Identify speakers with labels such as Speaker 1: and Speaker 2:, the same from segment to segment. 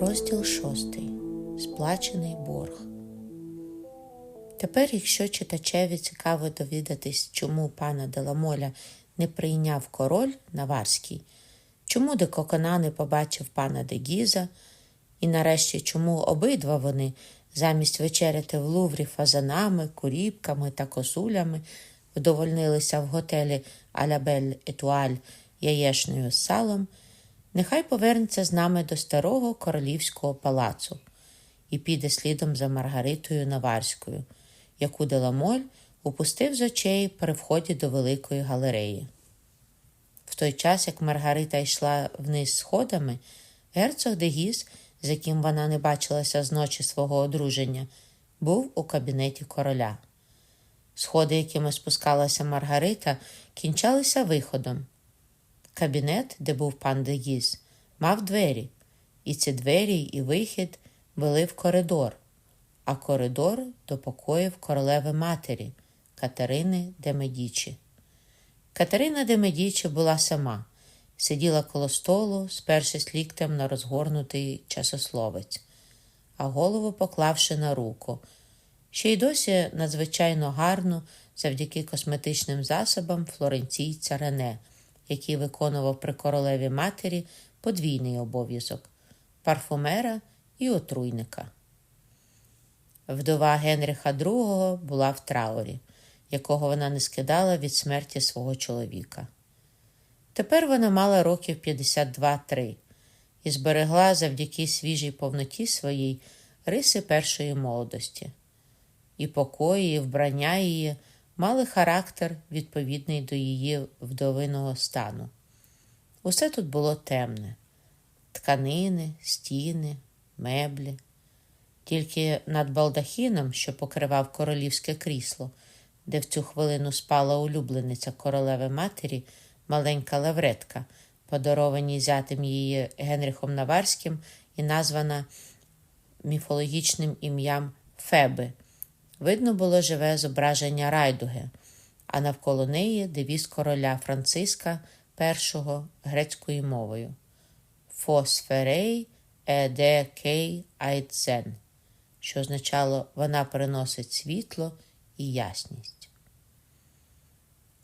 Speaker 1: Розділ шостий. Сплачений борг. Тепер, якщо читачеві цікаво довідатись, чому пана Деламоля не прийняв король Наварський, чому де Кокона не побачив пана де Гіза, і нарешті чому обидва вони замість вечеряти в Луврі фазанами, куріпками та косулями вдовольнилися в готелі Алябель Етуаль яєшнею з салом, нехай повернеться з нами до старого королівського палацу і піде слідом за Маргаритою Наварською, яку Деламоль упустив з очей при вході до великої галереї. В той час, як Маргарита йшла вниз сходами, герцог Дегіс, з яким вона не бачилася з ночі свого одруження, був у кабінеті короля. Сходи, якими спускалася Маргарита, кінчалися виходом. Кабінет, де був пан Дегіс, мав двері, і ці двері і вихід вели в коридор, а коридор до покоїв королеви матері Катерини де Медічі. Катерина де Медічі була сама, сиділа коло столу, спершись ліктем на розгорнутий часословець, а голову поклавши на руку, ще й досі надзвичайно гарну завдяки косметичним засобам флоренційця Рене, який виконував при королеві матері подвійний обов'язок парфумера і отруйника. Вдова Генріха II була в траурі, якого вона не скидала від смерті свого чоловіка. Тепер вона мала років 52-3 і зберегла завдяки свіжій повноті своїй риси першої молодості. І покої, і вбрання її мали характер, відповідний до її вдовиного стану. Усе тут було темне тканини, стіни, меблі. Тільки над балдахіном, що покривав королівське крісло, де в цю хвилину спала улюблениця королеви матері, маленька лавретка, подарованій зятим її Генрихом Наварським і названа міфологічним ім'ям Феби. Видно було живе зображення райдуги, а навколо неї девіз короля Франциска І грецькою мовою Фосферей еде кей айцен, що означало вона приносить світло і ясність.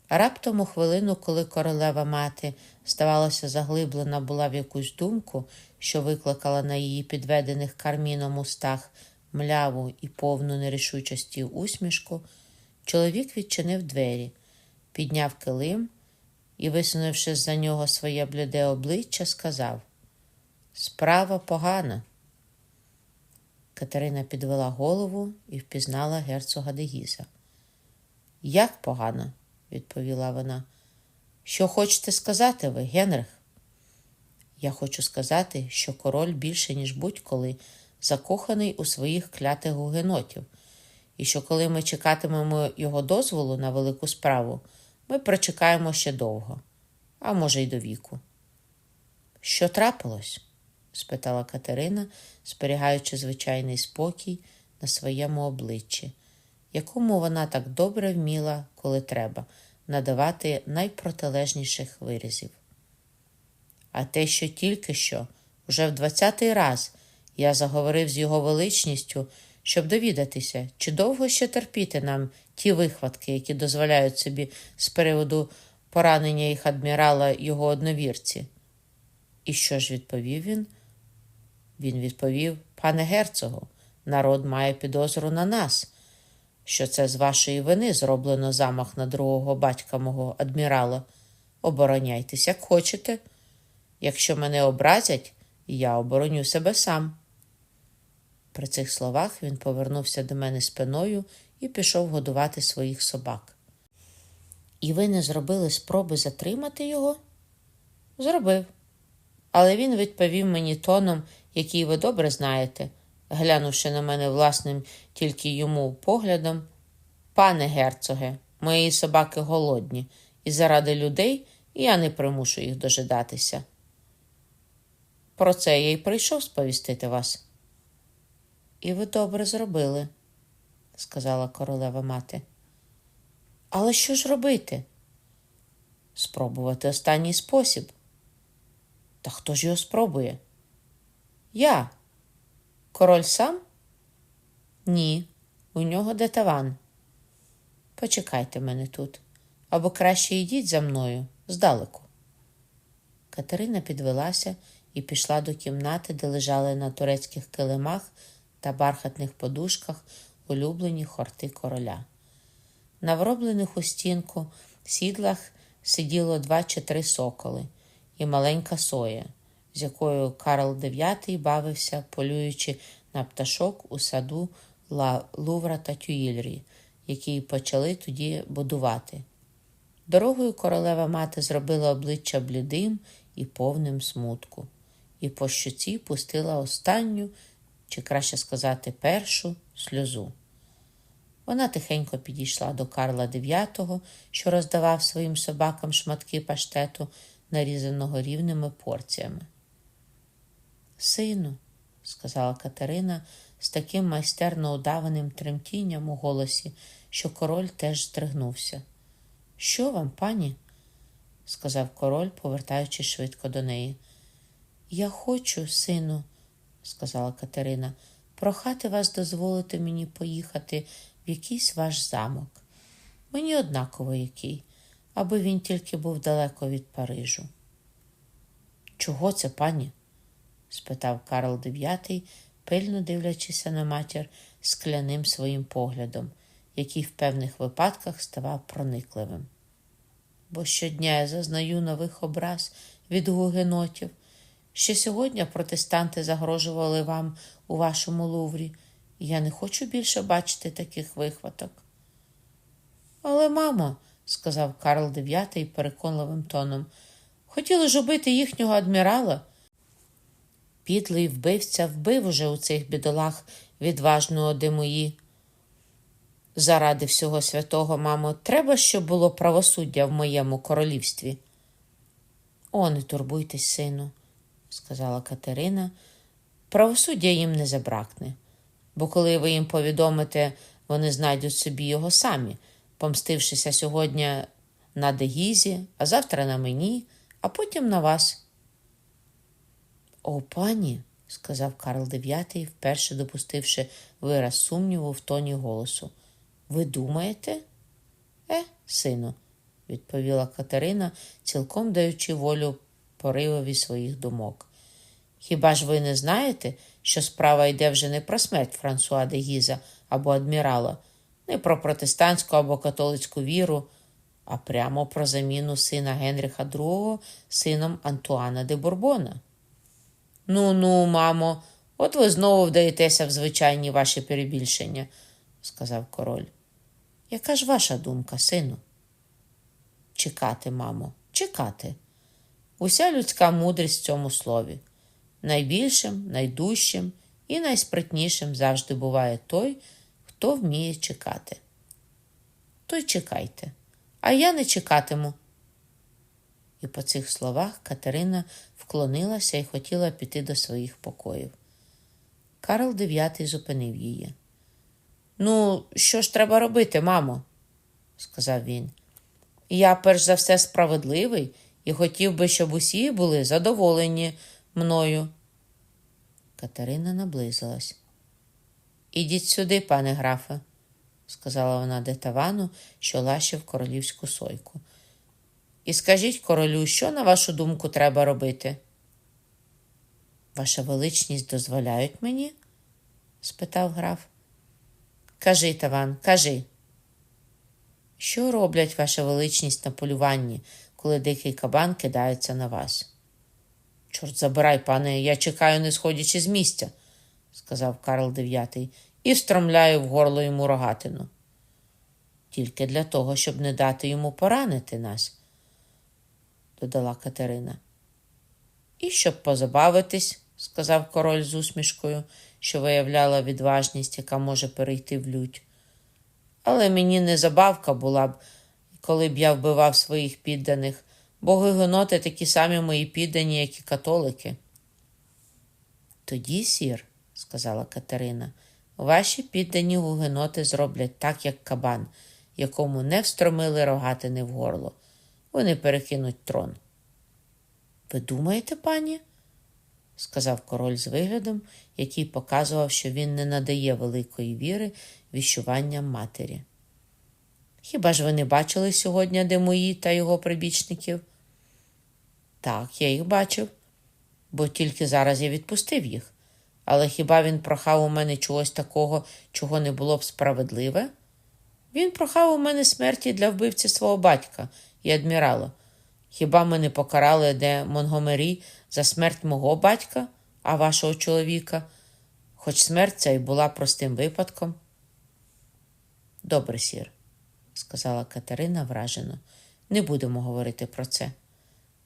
Speaker 1: Раптом у хвилину, коли королева мати, здавалося, заглиблена була в якусь думку, що викликала на її підведених карміном устах мляву і повну нерішучості усмішку, чоловік відчинив двері, підняв килим і, висунувши за нього своє бліде обличчя, сказав Справа погана. Катерина підвела голову і впізнала герцога Дегіза. Як погано? відповіла вона. Що хочете сказати ви, Генрих? Я хочу сказати, що король більше, ніж будь-коли, закоханий у своїх клятих гугенотів, і що коли ми чекатимемо його дозволу на велику справу, ми прочекаємо ще довго, а може, й до віку. Що трапилось? спитала Катерина, зберігаючи звичайний спокій на своєму обличчі, якому вона так добре вміла, коли треба, надавати найпротилежніших виразів. А те, що тільки що, уже в двадцятий раз я заговорив з його величністю, щоб довідатися, чи довго ще терпіти нам ті вихватки, які дозволяють собі з приводу поранення їх адмірала його одновірці. І що ж відповів він? Він відповів, пане герцогу, народ має підозру на нас, що це з вашої вини зроблено замах на другого батька мого адмірала. Обороняйтесь, як хочете. Якщо мене образять, я обороню себе сам. При цих словах він повернувся до мене спиною і пішов годувати своїх собак. І ви не зробили спроби затримати його? Зробив. Але він відповів мені тоном, який ви добре знаєте, глянувши на мене власним тільки йому поглядом. Пане герцоге, мої собаки голодні, і заради людей я не примушу їх дожидатися. Про це я й прийшов сповістити вас. І ви добре зробили, сказала королева мати. Але що ж робити? Спробувати останній спосіб. Та хто ж його спробує? Я, Король сам? Ні, у нього де таван. Почекайте мене тут, або краще йдіть за мною здалеку. Катерина підвелася і пішла до кімнати, де лежали на турецьких килимах та бархатних подушках улюблені хорти короля. На вроблених у стінку сідлах сиділо два чи три соколи і маленька соя, з якою Карл IX бавився, полюючи на пташок у саду Ла Лувра та Тюїльрі, які почали тоді будувати. Дорогою королева мати зробила обличчя блідим і повним смутку, і по щоці пустила останню, чи краще сказати, першу сльозу. Вона тихенько підійшла до Карла IX, що роздавав своїм собакам шматки паштету, нарізаного рівними порціями. Сину, сказала Катерина з таким майстерно удаваним тремтінням у голосі, що король теж здригнувся. Що вам, пані? сказав король, повертаючись швидко до неї. Я хочу, сину, сказала Катерина, прохати вас дозволити мені поїхати в якийсь ваш замок. Мені однаково який, аби він тільки був далеко від Парижу. Чого це, пані? спитав Карл IX, пильно дивлячися на матір скляним своїм поглядом, який в певних випадках ставав проникливим. Бо щодня я зазнаю нових образ від гугенотів. Ще сьогодні протестанти загрожували вам у вашому луврі, я не хочу більше бачити таких вихваток. Але, мамо, сказав Карл IX переконливим тоном, хотіли ж убити їхнього адмірала. Підлий вбивця вбив уже у цих бідолах відважного Демої. Заради всього святого, мамо, треба, щоб було правосуддя в моєму королівстві. О, не турбуйтесь, сину, сказала Катерина. Правосуддя їм не забракне, бо коли ви їм повідомите, вони знайдуть собі його самі, помстившися сьогодні на Дегізі, а завтра на мені, а потім на вас. О, пані, сказав Карл IX, вперше допустивши вираз сумніву в тоні голосу. Ви думаєте? Е, сину, відповіла Катерина, цілком даючи волю поривові своїх думок. Хіба ж ви не знаєте, що справа йде вже не про смерть Франсуа де Гіза або адмірала, не про протестантську або католицьку віру, а прямо про заміну сина Генріха II сином Антуана де Бурбона? Ну, ну, мамо, от ви знову вдаєтеся в звичайні ваші перебільшення, сказав король. Яка ж ваша думка, сину? Чекати, мамо, чекати. Уся людська мудрість в цьому слові. Найбільшим, найдужчим і найспритнішим завжди буває той, хто вміє чекати. То й чекайте, а я не чекатиму. І по цих словах Катерина вклонилася і хотіла піти до своїх покоїв. Карл IX зупинив її. Ну, що ж треба робити, мамо? сказав він. Я, перш за все, справедливий і хотів би, щоб усі були задоволені мною. Катерина наблизилась. Ідіть сюди, пане графе, сказала вона детавану, що лащив королівську сойку. І скажіть королю, що, на вашу думку, треба робити? Ваша величність дозволяють мені? спитав граф. Кажи, Таван, кажи. Що роблять ваша величність на полюванні, коли дикий кабан кидається на вас? Чорт забирай, пане, я чекаю, не сходячи з місця, сказав Карл IX, і встромляю в горло йому рогатину. Тільки для того, щоб не дати йому поранити нас, додала Катерина. І щоб позабавитись, сказав король з усмішкою, що виявляла відважність, яка може перейти в лють. Але мені не забавка була б, коли б я вбивав своїх підданих, бо гигоноти такі самі мої піддані, як і католики. Тоді, сір, сказала Катерина, ваші піддані гугеноти зроблять так, як кабан, якому не встромили рогатини в горло. Вони перекинуть трон. Ви думаєте, пані? сказав король з виглядом, який показував, що він не надає великої віри віщуванням матері. Хіба ж ви не бачили сьогодні Демої та його прибічників? Так, я їх бачив, бо тільки зараз я відпустив їх. Але хіба він прохав у мене чогось такого, чого не було б справедливе? Він прохав у мене смерті для вбивці свого батька і адмірала. Хіба ми не покарали де Монгомері за смерть мого батька, а вашого чоловіка, хоч смерть ця й була простим випадком? Добре, сір, сказала Катерина вражено. Не будемо говорити про це.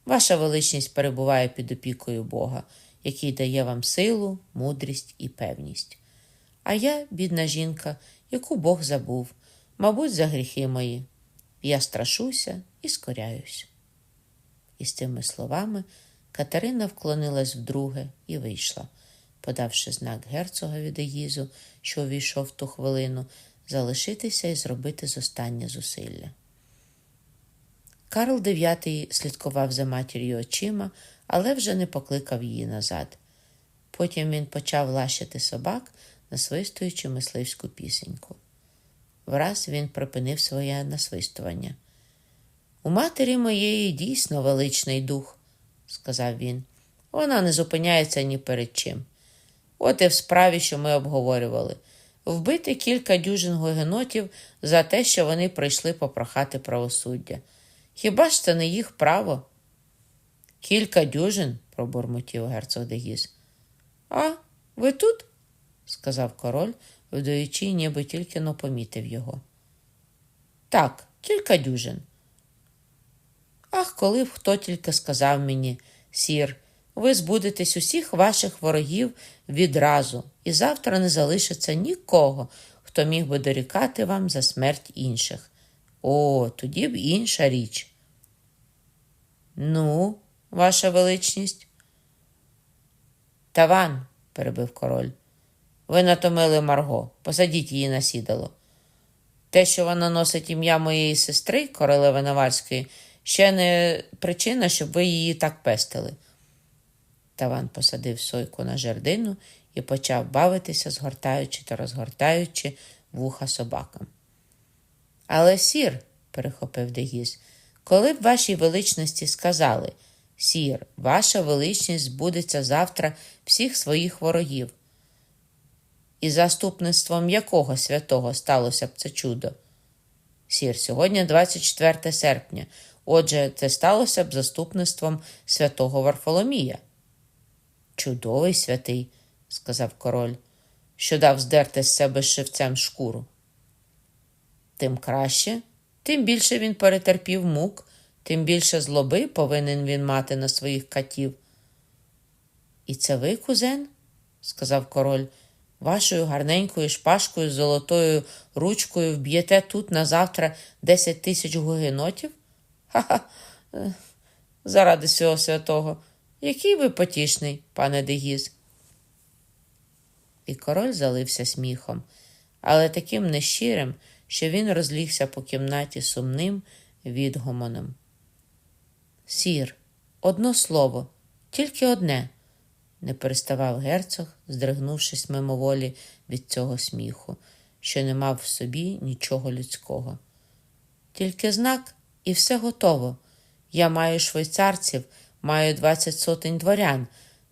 Speaker 1: Ваша величність перебуває під опікою Бога, який дає вам силу, мудрість і певність. А я, бідна жінка, яку Бог забув, мабуть, за гріхи мої. Я страшуся і скоряюсь. І з тими словами Катерина вклонилась вдруге і вийшла, подавши знак герцогові Дегізу, що увійшов ту хвилину, залишитися і зробити зостаннє зусилля. Карл IX слідкував за матір'ю очима, але вже не покликав її назад. Потім він почав лащити собак, насвистуючи мисливську пісеньку. Враз він припинив своє насвистування. У матері моєї дійсно величний дух, сказав він. Вона не зупиняється ні перед чим. От і в справі, що ми обговорювали вбити кілька дюжин гугенотів за те, що вони прийшли попрохати правосуддя. Хіба ж це не їх право? Кілька дюжин, пробурмотів герцог Дегіс. А, ви тут? сказав король, вдаючи, ніби тільки но помітив його. Так, кілька дюжин. Ах, коли б хто тільки сказав мені, сір, ви збудетесь усіх ваших ворогів відразу, і завтра не залишиться нікого, хто міг би дорікати вам за смерть інших. О, тоді б інша річ. Ну, ваша величність. Таван, перебив король. Ви натомили Марго, посадіть її на сідало. Те, що вона носить ім'я моєї сестри, королеви Навальської, ще не причина, щоб ви її так пестили. Таван посадив сойку на жердину і почав бавитися, згортаючи та розгортаючи вуха собакам. Але, сір, перехопив Дегіз, коли б вашій величності сказали, сір, ваша величність збудеться завтра всіх своїх ворогів. І заступництвом якого святого сталося б це чудо? Сір, сьогодні 24 серпня. Отже, це сталося б заступництвом святого Варфоломія. Чудовий святий, сказав король, що дав здерти з себе шивцем шкуру. Тим краще, тим більше він перетерпів мук, тим більше злоби повинен він мати на своїх катів. І це ви, кузен? сказав король, вашою гарненькою шпажкою з золотою ручкою вб'єте тут на завтра десять тисяч гугенотів? Ха-ха, е, заради всього святого. Який ви потішний, пане Дегіз. І король залився сміхом, але таким нещирим, що він розлігся по кімнаті сумним відгомоном. Сір, одно слово, тільки одне, не переставав герцог, здригнувшись мимоволі від цього сміху, що не мав в собі нічого людського. Тільки знак, і все готово. Я маю швейцарців, маю двадцять сотень дворян,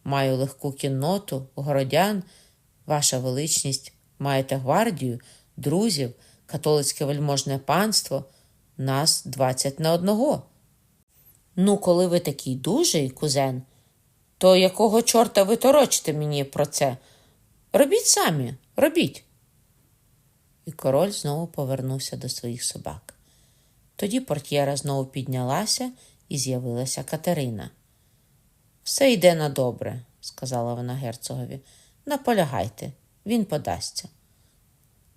Speaker 1: маю легку кінноту, городян. Ваша величність, маєте гвардію, друзів, католицьке вельможне панство, нас двадцять на одного. Ну, коли ви такий дужий, кузен, то якого чорта ви торочите мені про це? Робіть самі, робіть. І король знову повернувся до своїх собак. Тоді портьєра знову піднялася і з'явилася Катерина. Все йде на добре, сказала вона герцогові. Наполягайте, він подасться.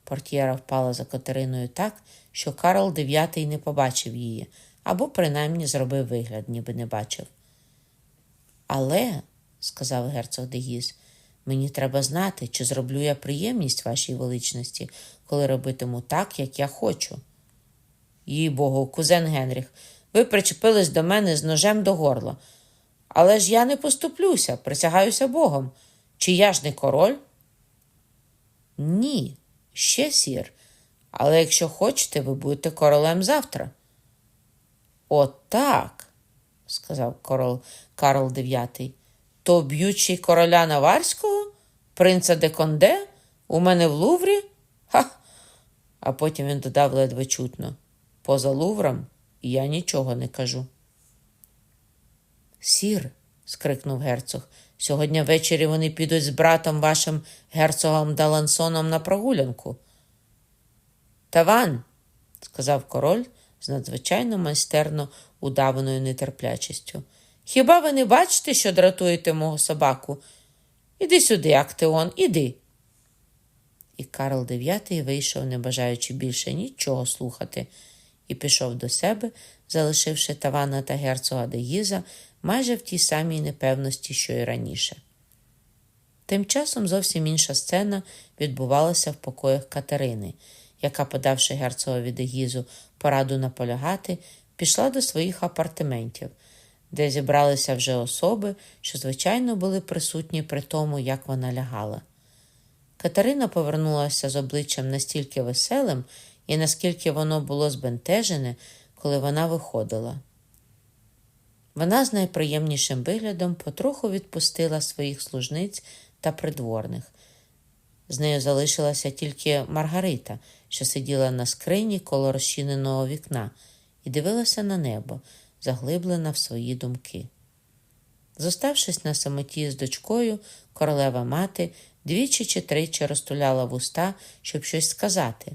Speaker 1: Портьєра впала за Катериною так, що Карл IX не побачив її, або принаймні зробив вигляд, ніби не бачив. Але, сказав герцог Дегіз, мені треба знати, чи зроблю я приємність вашій величності, коли робитиму так, як я хочу. Їй богу, кузен Генріх, ви причепились до мене з ножем до горла. Але ж я не поступлюся, присягаюся Богом. Чи я ж не король? Ні, ще сір. Але якщо хочете, ви будете королем завтра. От так, сказав король Карл IX. То б'ючий короля Наварського, принца де Конде, у мене в Луврі? Ха. А потім він додав ледве чутно. Поза Лувром я нічого не кажу. Сір, скрикнув герцог, сьогодні ввечері вони підуть з братом вашим герцогом Далансоном на прогулянку. Таван, сказав король з надзвичайно майстерно удаваною нетерплячістю. Хіба ви не бачите, що дратуєте мого собаку? Іди сюди, Актеон, іди. І Карл IX вийшов, не бажаючи більше нічого слухати, і пішов до себе, залишивши Тавана та герцога Дегіза майже в тій самій непевності, що й раніше. Тим часом зовсім інша сцена відбувалася в покоях Катерини, яка, подавши герцогові Дегізу пораду наполягати, пішла до своїх апартаментів, де зібралися вже особи, що, звичайно, були присутні при тому, як вона лягала. Катерина повернулася з обличчям настільки веселим і наскільки воно було збентежене, коли вона виходила. Вона з найприємнішим виглядом потроху відпустила своїх служниць та придворних. З нею залишилася тільки Маргарита, що сиділа на скрині коло розчиненого вікна, і дивилася на небо, заглиблена в свої думки. Зоставшись на самоті з дочкою, королева мати двічі чи тричі розтуляла вуста, щоб щось сказати.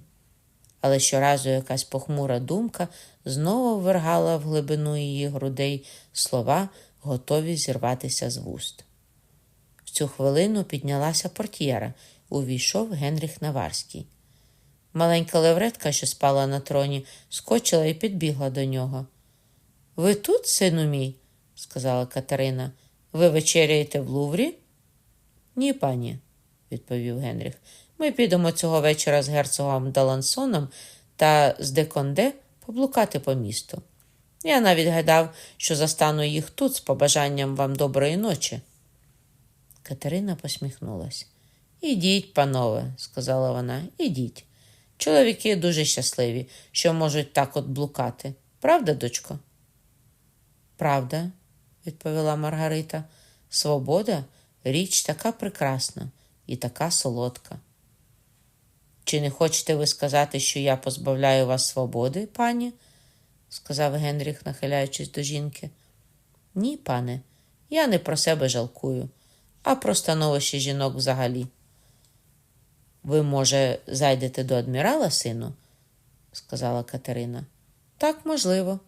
Speaker 1: Але щоразу якась похмура думка знову ввергала в глибину її грудей слова, готові зірватися з вуст. В цю хвилину піднялася портьєра, увійшов Генріх Наварський. Маленька левретка, що спала на троні, скочила і підбігла до нього. Ви тут, сину мій? сказала Катерина. Ви вечеряєте в Луврі? Ні, пані, відповів Генріх. Ми підемо цього вечора з герцогом Далансоном та з Деконде поблукати по місту. Я навіть гадав, що застану їх тут з побажанням вам доброї ночі. Катерина посміхнулась. Ідіть, панове, сказала вона, ідіть. Чоловіки дуже щасливі, що можуть так от блукати. Правда, дочко? Правда, відповіла Маргарита. Свобода річ така прекрасна і така солодка. Чи не хочете ви сказати, що я позбавляю вас свободи, пані? сказав Генріх, нахиляючись до жінки. Ні, пане, я не про себе жалкую, а про становище жінок взагалі. Ви, може, зайдете до адмірала, сину? сказала Катерина. Так, можливо.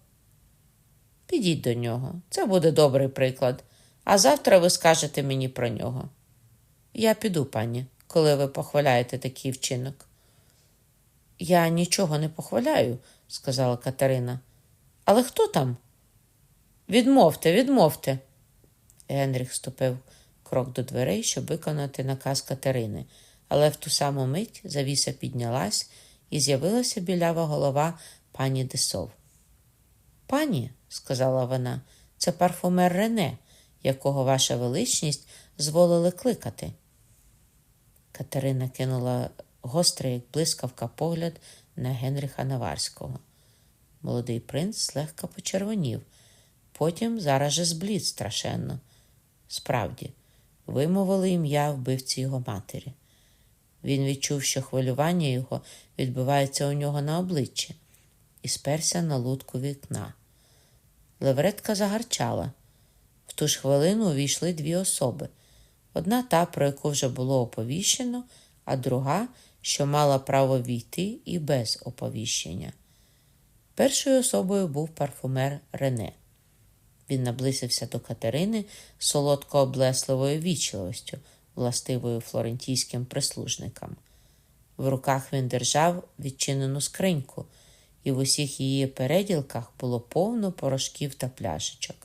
Speaker 1: Підіть до нього. Це буде добрий приклад, а завтра ви скажете мені про нього. Я піду, пані, коли ви похваляєте такий вчинок. Я нічого не похваляю, сказала Катерина. Але хто там? Відмовте, відмовте. Генріх ступив крок до дверей, щоб виконати наказ Катерини, але в ту саму мить завіса піднялась і з'явилася білява голова пані Десов. Пані, сказала вона, це парфумер Рене, якого ваша величність зволили кликати. Катерина кинула гострий, як блискавка, погляд на Генріха Наварського. Молодий принц злегка почервонів, потім зараз же зблід страшенно. Справді, вимовили ім'я вбивці його матері. Він відчув, що хвилювання його відбувається у нього на обличчі, і сперся на лутку вікна. Левретка загарчала. В ту ж хвилину увійшли дві особи одна та, про яку вже було оповіщено, а друга, що мала право війти і без оповіщення. Першою особою був парфумер Рене. Він наблизився до Катерини солодко облесливою вічливостю, властивою флорентійським прислужникам. В руках він держав відчинену скриньку, і в усіх її переділках було повно порошків та пляшечок.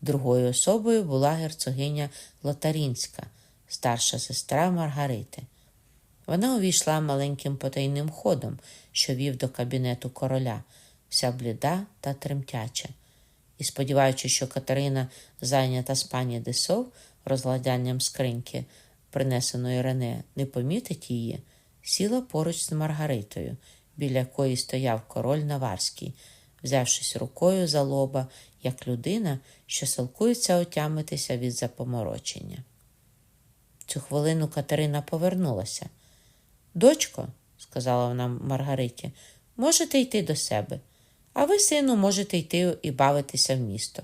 Speaker 1: Другою особою була герцогиня Лотарінська, старша сестра Маргарити. Вона увійшла маленьким потайним ходом, що вів до кабінету короля, вся бліда та тремтяча, і, сподіваючись, що Катерина зайнята з пані Десов розгладянням скриньки, принесеної Рене, не помітить її, сіла поруч з Маргаритою, біля якої стояв король Наварський, взявшись рукою за лоба, як людина, що силкується отямитися від запоморочення. Цю хвилину Катерина повернулася. Дочко, сказала вона Маргариті, можете йти до себе, а ви, сину, можете йти і бавитися в місто.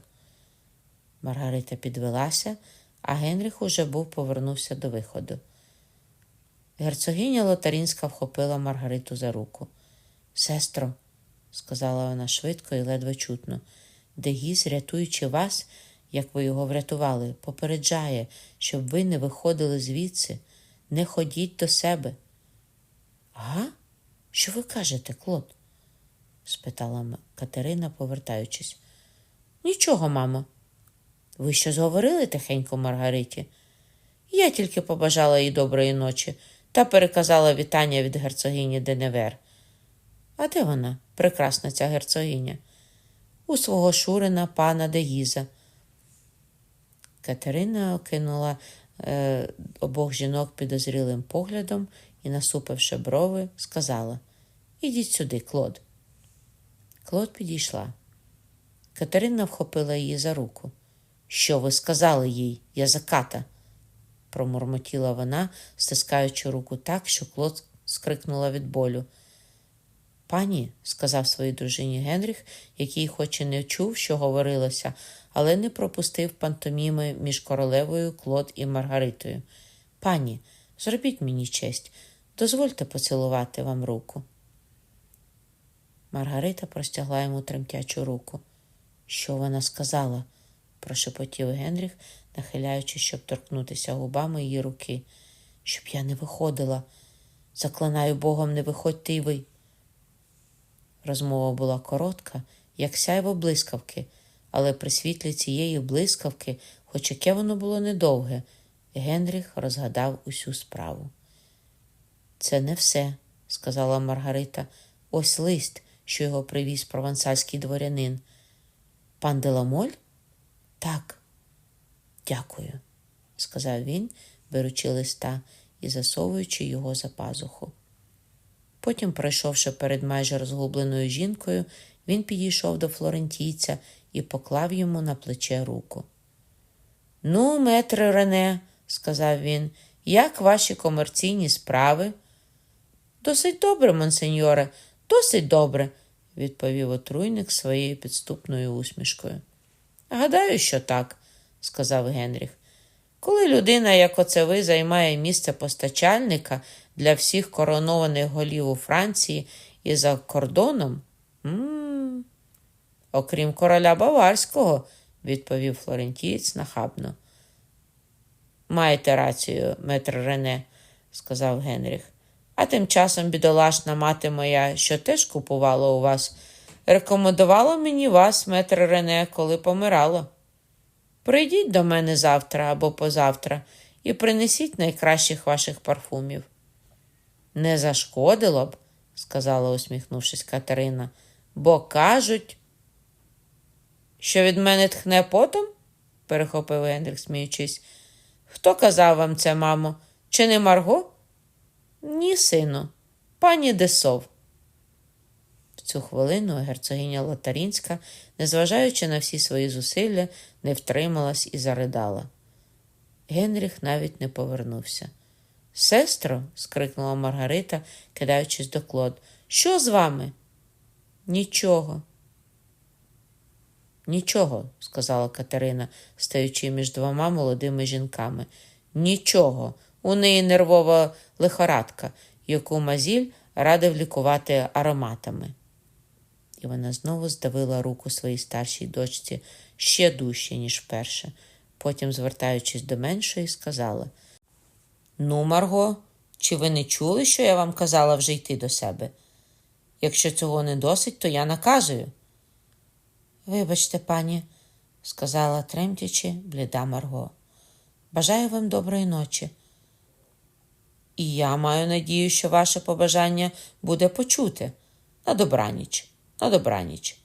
Speaker 1: Маргарита підвелася, а Генріх уже був повернувся до виходу. Герцогиня Лотарінська вхопила Маргариту за руку. Сестро, сказала вона швидко і ледве чутно, Дегіз, рятуючи вас, як ви його врятували, попереджає, щоб ви не виходили звідси, не ходіть до себе. Га? Що ви кажете, Клод? спитала Катерина, повертаючись. Нічого, мамо. Ви щось говорили тихенько Маргариті? Я тільки побажала їй доброї ночі та переказала вітання від герцогині Деневер. А де вона, прекрасна ця герцогиня? У свого Шурина пана Дегіза. Катерина окинула е, обох жінок підозрілим поглядом і, насупивши брови, сказала Ідіть сюди, Клод. Клод підійшла. Катерина вхопила її за руку. Що ви сказали їй, язиката? промурмотіла вона, стискаючи руку так, що Клод скрикнула від болю. Пані, сказав своїй дружині Генріх, який хоч і не чув, що говорилося, але не пропустив пантоміми між королевою Клод і Маргаритою. Пані, зробіть мені честь, дозвольте поцілувати вам руку. Маргарита простягла йому тремтячу руку. Що вона сказала? прошепотів Генріх, нахиляючись, щоб торкнутися губами її руки. Щоб я не виходила. Заклинаю Богом, не виходьте й ви. Розмова була коротка, як сяйво блискавки, але при світлі цієї блискавки, хоч яке воно було недовге, Генріх розгадав усю справу. Це не все, сказала Маргарита. Ось лист, що його привіз провансальський дворянин. Пан Деламоль? Так, дякую, сказав він, беручи листа і засовуючи його за пазуху. Потім, пройшовши перед майже розгубленою жінкою, він підійшов до флорентійця і поклав йому на плече руку. Ну, метре Рене, сказав він, як ваші комерційні справи? Досить добре, монсеньоре, досить добре, відповів отруйник своєю підступною усмішкою. Гадаю, що так, сказав Генріх. Коли людина, як оце ви, займає місце постачальника для всіх коронованих голів у Франції і за кордоном, окрім короля Баварського, відповів флорентієць нахабно. Маєте рацію, метр Рене, сказав Генріх. А тим часом бідолашна мати моя, що теж купувала у вас, рекомендувала мені вас, метр Рене, коли помирала. Прийдіть до мене завтра або позавтра і принесіть найкращих ваших парфумів. Не зашкодило б, сказала, усміхнувшись Катерина, бо кажуть, що від мене тхне потом? перехопив Генріх, сміючись. Хто казав вам це, мамо? Чи не Марго? Ні, сину, пані Десов. В цю хвилину герцогиня Лотарінська, незважаючи на всі свої зусилля, не втрималась і заридала. Генріх навіть не повернувся. Сестро, скрикнула Маргарита, кидаючись до Клод, що з вами? Нічого. Нічого, сказала Катерина, стаючи між двома молодими жінками. Нічого. У неї нервова лихорадка, яку Мазіль радив лікувати ароматами. І вона знову здавила руку своїй старшій дочці ще дужче, ніж перше. Потім, звертаючись до меншої, сказала Ну, Марго, чи ви не чули, що я вам казала вже йти до себе? Якщо цього не досить, то я наказую. Вибачте, пані, сказала тремтячи бліда Марго. Бажаю вам доброї ночі. І я маю надію, що ваше побажання буде почуте. На добраніч, на добраніч.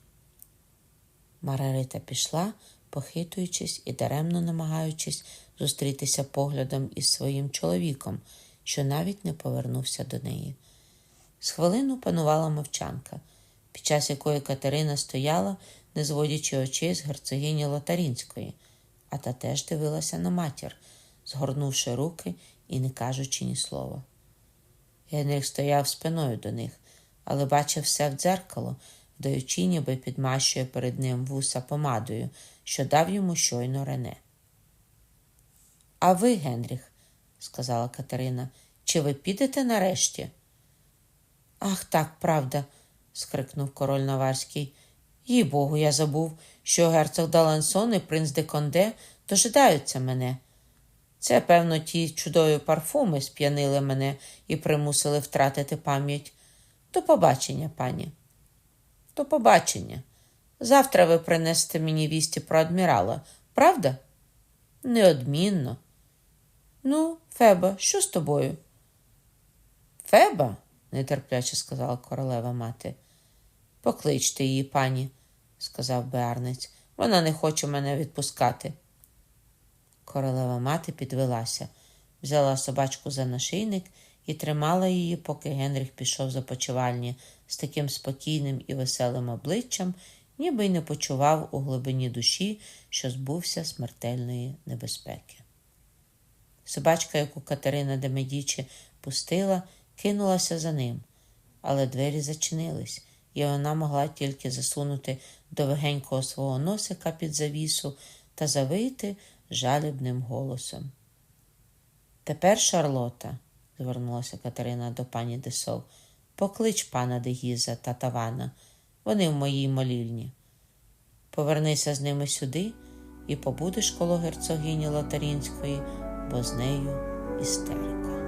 Speaker 1: Марарита пішла, похитуючись і даремно намагаючись зустрітися поглядом із своїм чоловіком, що навіть не повернувся до неї. З хвилину панувала мовчанка, під час якої Катерина стояла, не зводячи очей з герцогині Лотарінської, а та теж дивилася на матір, згорнувши руки і не кажучи ні слова. Генріх стояв спиною до них, але бачив все в дзеркало, вдаючи, ніби підмащує перед ним вуса помадою, що дав йому щойно Рене. А ви, Генріх, сказала Катерина, чи ви підете нарешті? Ах, так, правда, скрикнув король Наварський. Їй Богу, я забув, що герцог Далансон і принц де Конде дожидаються мене. Це, певно, ті чудові парфуми сп'янили мене і примусили втратити пам'ять. До побачення, пані. До побачення. Завтра ви принесете мені вісті про адмірала, правда? Неодмінно. Ну, Феба, що з тобою? Феба, нетерпляче сказала королева мати. Покличте її, пані, сказав Беарнець. Вона не хоче мене відпускати. Королева мати підвелася, взяла собачку за нашийник і тримала її, поки Генріх пішов за почивальні з таким спокійним і веселим обличчям, ніби й не почував у глибині душі, що збувся смертельної небезпеки. Собачка, яку Катерина де Медічі пустила, кинулася за ним, але двері зачинились, і вона могла тільки засунути довгенького свого носика під завісу та завити жалібним голосом. Тепер, Шарлота, звернулася Катерина до пані Десов, поклич пана Дегіза та Тавана, вони в моїй молільні. Повернися з ними сюди і побудеш коло герцогині Лотарінської, бо з нею істерика.